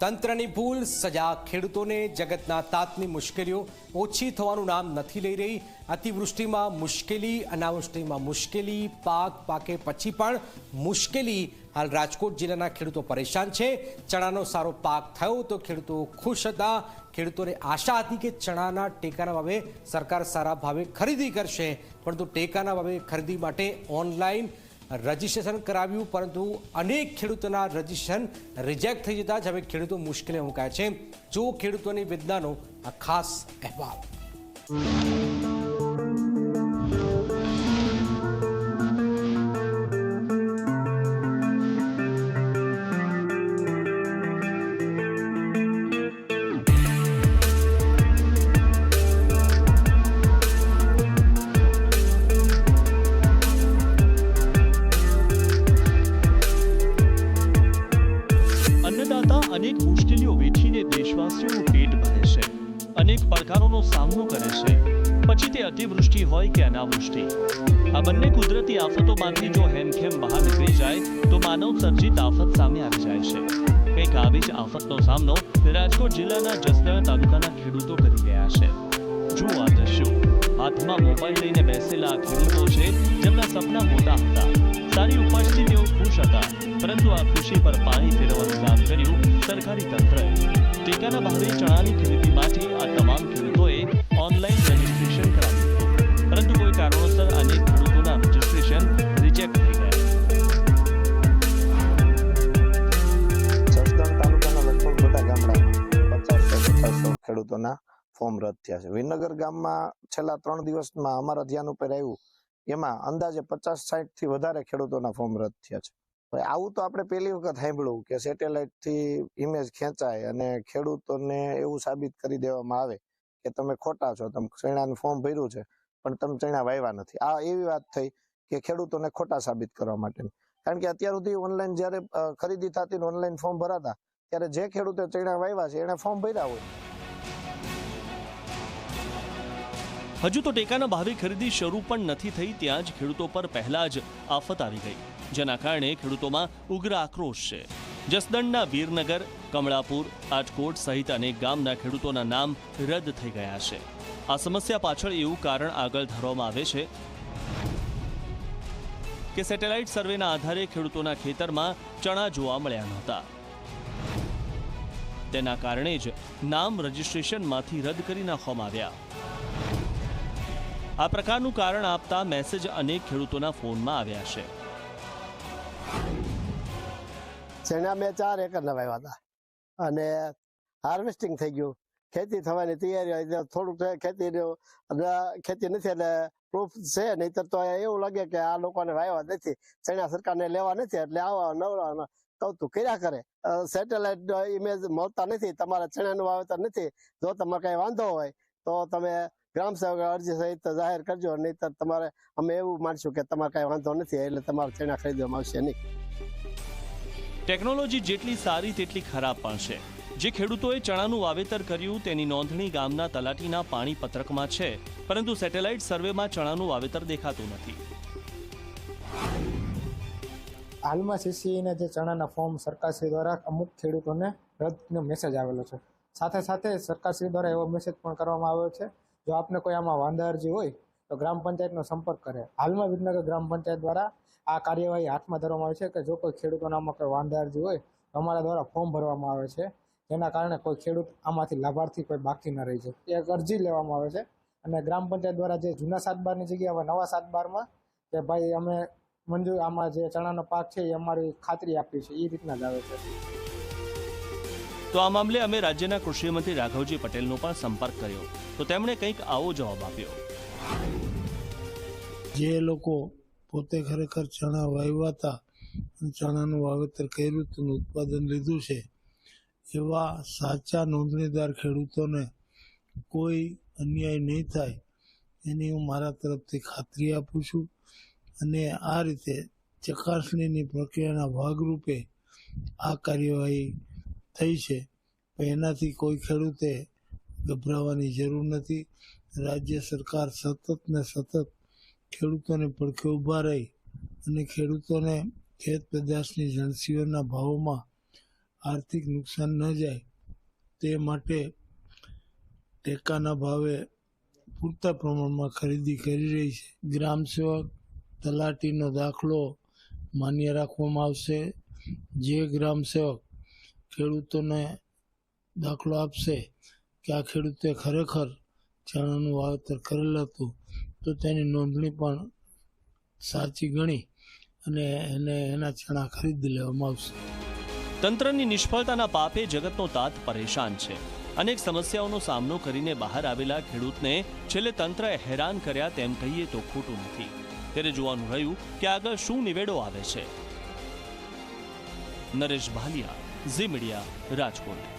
તંત્રની ભૂલ, સજા ખેડૂતોને જગતના તાતની મુશ્કેલીઓ ઓછી થવાનું નામ નથી લઈ રહી. અતિવૃષ્ટિમાં મુશ્કેલી, અનાવૃષ્ટિમાં મુશ્કેલી, પાક પાકે પછી પણ મુશ્કેલી. હાલ રાજકોટ જિલ્લાના ખેડૂતો પરેશાન છે. ચણાનો સારો પાક થયો તો ખેડૂતો ખુશ હતા. ખેડૂતોને આશા હતી કે ચણાના ટેકાના ભાવે સરકાર સારા ભાવે ખરીદી કરશે. પરંતુ ટેકાના ભાવે ખરીદી માટે ઓનલાઈન રજીસ્ટ્રેશન કરાવ્યું, પરંતુ અનેક ખેડૂતોના રજીસ્ટ્રેશન રિજેક્ટ થઈ જતા જ હવે ખેડૂતો મુશ્કેલી મુકાયા છે. જો ખેડૂતોની વેદનાનો આ ખાસ અહેવાલ. સામનો કરે છે. પછી તે અતિવૃષ્ટિ હોય કે અનાવૃષ્ટિ. આ બંને કુદરતી આફતોમાંથી જો હેમખેમ બહાર નીકળી જાય, તો માનવ સર્જિત આફત સામે આવી જાય છે. કંઈક આવી જ આફતનો સામનો રાજકોટ જિલ્લાના જસદણ તાલુકાના ખેડૂતો કરી રહ્યા છે. જુઓ આ દ્રશ્યો. હાથમાં મોબાઈલ લઈને બેસેલા આ ખેડૂતો છે, જેમના સપના મોટા હતા. સારી ઉપજથી તેઓ ખુશ હતા, પરંતુ આ ખુશી પર પાણી ફેરવવાનું કામ કર્યું સરકારી તંત્રએ. ટેકાના ભાવે ચણાની ફોર્મ રદ થયા છે. વિનગર ગામમાં છેલ્લા ત્રણ દિવસમાં અમારા ધ્યાન ઉપર આવ્યું, એમાં અંદાજે પચાસ સાઠથી વધારે ખેડૂતોના ફોર્મ રદ થયા છે. આવું તો આપણે પહેલી વખત સાંભળ્યું કે સેટેલાઇટથી ઇમેજ ખેંચાય અને ખેડૂતોને એવું સાબિત કરી દેવામાં આવે કે તમે ખોટા છો, તમે ચણાનું ફોર્મ ભર્યું છે, પણ તમે ચણા વાવ્યા નથી. આ એવી વાત થઈ કે ખેડૂતોને ખોટા સાબિત કરવા માટેની. કારણ કે અત્યાર સુધી ઓનલાઈન જ્યારે ખરીદી થતી ઓનલાઈન ફોર્મ ભરાતા, ત્યારે જે ખેડૂતે ચણા વાવ્યા છે, એને ફોર્મ ભર્યા હોય. હજુ તો ટેકાના ભાવે ખરીદી શરૂ પણ નથી થઈ, ત્યાં જ ખેડૂતો પર પહેલા જ આફત આવી ગઈ. જેના કારણે ખેડૂતોમાં ઉગ્ર આક્રોશ છે. જસદણના વીરનગર, કમળાપુર, આટકોટ સહિત અનેક ગામના ખેડૂતોના નામ રદ થઈ ગયા છે. આ સમસ્યા પાછળ એવું કારણ આગળ ધરવામાં આવે છે કે સેટેલાઇટ સર્વેના આધારે ખેડૂતોના ખેતરમાં ચણા જોવા મળ્યા નહોતા. તેના કારણે જ નામ રજિસ્ટ્રેશનમાંથી રદ કરી નાખવામાં આવ્યા. આ પ્રકારનું કારણ આપતા મેસેજ અનેક ખેડૂતોના ફોનમાં આવ્યા છે. ચણા મેં ચાર એકર ના વાવ્યા હતા. અને હાર્વેસ્ટિંગ થઈ ગયું. ખેતી થવાની તૈયારી થોડુંક ખેતી ખેતી નથી એટલે પ્રૂફ છે, નહીતર તો એવું લાગે કે આ લોકોને વાવ્યા નથી. ચણા સરકારને લેવા નથી, એટલે આવા નવરા કૌતુક કર્યા કરે. સેટેલાઇટ ઇમેજ મળતા નથી. તમારા ચણાનું વાવેતર નથી. જો તમારે કઈ વાંધો હોય, તો તમે ગ્રામ સેવક અરજી સહિત જાહેર કરજો નહીતર તમારે અમે એવું માનશું કે તમારે કઈ વાંધો નથી એટલે તમારે ચણા ખરીદવામાં આવશે નહીં. ટેકનોલોજી જેટલી સારી તેટલી ખરાબ પણ છે. જે ખેડૂતોએ ચણાનું વાવેતર કર્યું તેની નોંધણી ગામના તલાટીના પાણી પત્રકમાં છે પરંતુ સેટેલાઇટ સર્વેમાં ચણાનું વાવેતર દેખાતું નથી. હાલમાં સીસીઈના જે ચણાના ફોર્મ સરકારશ્રી દ્વારા અમુક ખેડૂતોને રદનો મેસેજ આવેલો છે. સાથે સાથે સરકારશ્રી દ્વારા એવો મેસેજ પણ કરવામાં આવ્યો છે જો આપને કોઈ આમાં વાંધા, અરજી હોય, તો ગ્રામ પંચાયતનો સંપર્ક કરે. હાલમાં વિજનગર ગ્રામ પંચાયત દ્વારા આ કાર્યવાહી હાથમાં ધરવામાં આવે છે કે જો કોઈ ખેડૂતોના આમાં કોઈ વાંધા, અરજી હોય, તો અમારા દ્વારા ફોર્મ ભરવામાં આવે છે. જેના કારણે કોઈ ખેડૂત આમાંથી લાભાર્થી કોઈ બાકી ન રહી જાય એક અરજી લેવામાં આવે છે અને ગ્રામ પંચાયત દ્વારા જે જૂના સાત બારની જગ્યાએ હવે નવા સાતબારમાં, કે ભાઈ અમે મંજૂર, આમાં જે ચણાનો પાક છે એ અમારી ખાતરી આપી છે. એ રીતના જ આવે છે. તો આ મામલે અમે રાજ્યના કૃષિમંત્રી રાઘવજી પટેલનો પણ સંપર્ક કર્યો. તો તેમણે કંઈક આવો જવાબ આપ્યો. જે લોકો પોતે ખરેખર ચણા વાવ્યા હતા ચણાનું વાવેતર કર્યું તેનું ઉત્પાદન લીધું છે, એવા સાચા નોંધણીદાર ખેડૂતોને કોઈ અન્યાય નહીં થાય એની હું મારા તરફથી ખાતરી આપું છું અને આ રીતે ચકાસણીની પ્રક્રિયાના ભાગરૂપે આ કાર્યવાહી થઈ છે. એનાથી કોઈ ખેડૂતે ગભરાવાની જરૂર નથી. રાજ્ય સરકાર સતત ને સતત ખેડૂતોને પડખે ઊભા રહી અને ખેડૂતોને ખેત પેદાશની જણસીઓના ભાવોમાં આર્થિક નુકસાન ન જાય તે માટે ટેકાના ભાવે પૂરતા પ્રમાણમાં ખરીદી કરી રહી છે. ગ્રામ સેવક તલાટીનો દાખલો માન્ય રાખવામાં આવશે. જે ગ્રામ સેવક ખેડૂતોને દાખલો આપશે કે આ ખેડૂતે ખરેખર ચણાનું વાવેતર કરેલ હતું, તો તેની નોંધણી પણ સાચી ગણી અને એને એના ચણા ખરીદી લેવામાં આવશે. તંત્રની નિષ્ફળતાના પાપે જગતનો તાત પરેશાન છે. અનેક સમસ્યાઓનો સામનો કરીને બહાર આવેલા ખેડૂતને છેલ્લે તંત્રએ હેરાન કર્યા તેમ કહીએ તો ખોટું નથી. ત્યારે જોવાનું રહ્યું કે આગળ શું નિવેડો આવે છે. નરેશ ભાલિયા ઝી મીડિયા રાજકોટ.